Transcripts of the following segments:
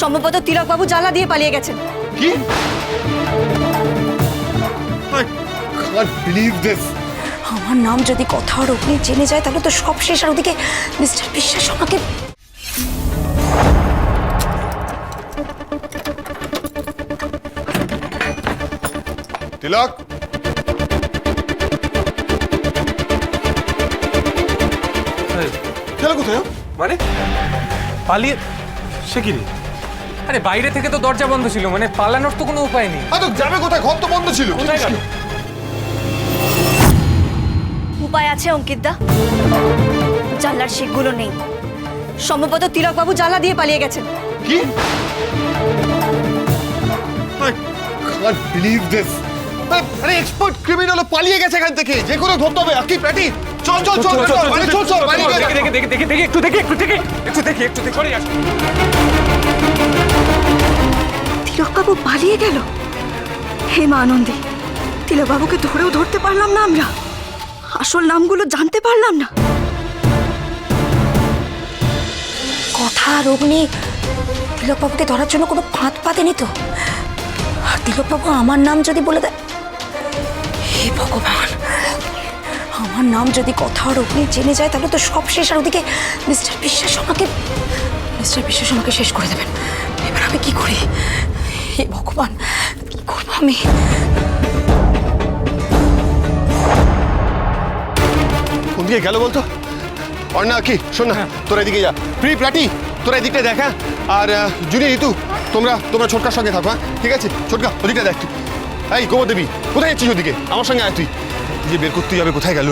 সম্ভবত তিলকবাবু জ্বালা দিয়ে পালিয়ে গেছেন। কি? I can't believe this. আমার নাম যদি কথা আর অগ্নি জেনে যায় তাহলে তো সব শেষ। আর ওদিকে মিস্টার বিশ্বাস আমাকে তিলক? তিলক কোথায়? মানে? পালিয়ে সে কি রে? আরে বাইরে থেকে তো দরজা বন্ধ ছিল মানে পালানোর তো কোনো উপায় নেই তো যাবে কোথায় ঘর তো বন্ধ ছিল কোথায় গেল উপায় আছে অঙ্কিতদা জানলার শিখগুলো নেই সম্ভবত তিলকবাবু জ্বালা দিয়ে পালিয়ে গেছেন কি can't believe this. আরে, আরে এক্সপার্ট ক্রিমিনাল পালিয়ে গেছে এখান থেকে যে কোনো ধরতে হবে আকি প্যাটি চল চল চল চল চল চল চল দেখে দেখে দেখে দেখে একটু দেখে একটু দেখে একটু দেখে একটু দেখে সরে আসো তিলকবাবু পালিয়ে গেল। হে মা আনন্দী তিলকবাবুকে ধরেও ধরতে পারলাম না আমরা। আসল নামগুলো জানতে পারলাম না। কথা আর অগ্নি তিলকবাবুকে ধরার জন্য কোনো ফাঁদ পাতেনি তো। আর তিলকবাবু আমার নাম যদি বলে দেয়, হে ভগবান, আমার নাম যদি কথা আর অগ্নি জেনে যায়, তাহলে তো সব শেষ। আর ওদিকে মিস্টার বিশ্বাস আমাকে, মিস্টার বিশ্বাস আমাকে শেষ করে দেবেন। এবার আমি কি করি? হে ভগবান কি করব আমি? কোন দিকে গেল বলতো? অর্ণা কি? শোন না তোরা এদিকে যা। প্রি প্লাটি তোরা এদিকটা দেখা আর আহ, জুনি ঋতু তোমরা তোমরা ছোটকার সঙ্গে থাকো হ্যাঁ? ঠিক আছে? ছোটকা ওদিকটা দেখ তুই। এই গোবর দেবী কোথায় যাচ্ছিস ওদিকে? আমার সঙ্গে আয় তুই। তুই যে বের করতে যাবে কোথায় গেল?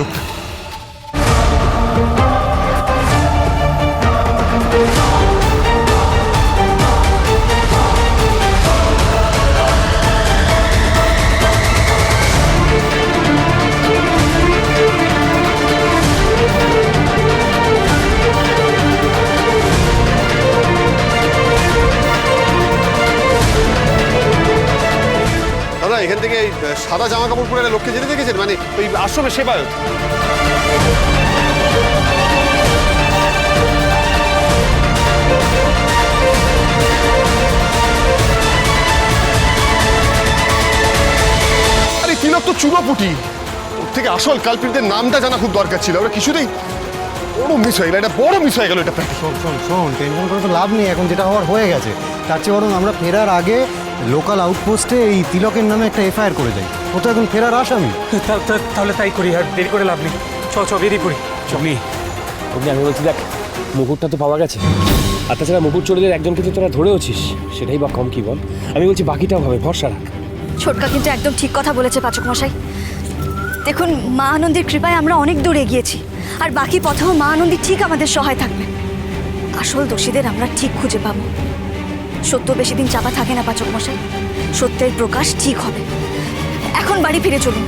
এই, সাদা জামা কাপড় পরে লোককে যেতে দেখেছেন? মানে ওই আশ্রমে সেবায়ত। আরে তিলক তো চুনোপুটি ওর থেকে আসল কালপিটদের নামটা জানা খুব দরকার ছিল। ওরা কিছুতেই বড় মিস হয়ে গেল এটা বড় মিস হয়ে গেল এটা শোন শোন শোন টেনশন করে তো লাভ নেই এখন যেটা হওয়ার হয়ে গেছে। তার চেয়ে বরং আমরা ফেরার আগে লোকাল আউটপোস্টে এই তিলকের নামে একটা এফআইআর করে যাই ও তো এখন ফেরার আসামি। তা- তা- তাহলে তাই করি আর দেরি করে লাভ নেই। চ চ বেরিয়ে পড়ি। চ অগ্নি অগ্নি আমি বলছি দেখ মুকুটটা তো পাওয়া গেছে। আর তাছাড়া মুকুট চোরদের একজনকে তো তোরা ধরেওছিস সেটাই বা কম কি বল? আমি বলছি বাকিটাও হবে ভরসা রাখ। ছোটকা কিন্তু একদম ঠিক কথা বলেছে পাচক মশাই। দেখুন মা আনন্দীর কৃপায় আমরা অনেক দূর এগিয়েছি। আর বাকি পথেও মা আনন্দী ঠিক আমাদের সহায় থাকবে। আসল দোষীদের আমরা ঠিক খুঁজে পাবো। সত্য বেশি দিন চাপা থাকে না, পাচক মশাই। সত্যের প্রকাশ ঠিক হবে। এখন বাড়ি ফিরে চলুন।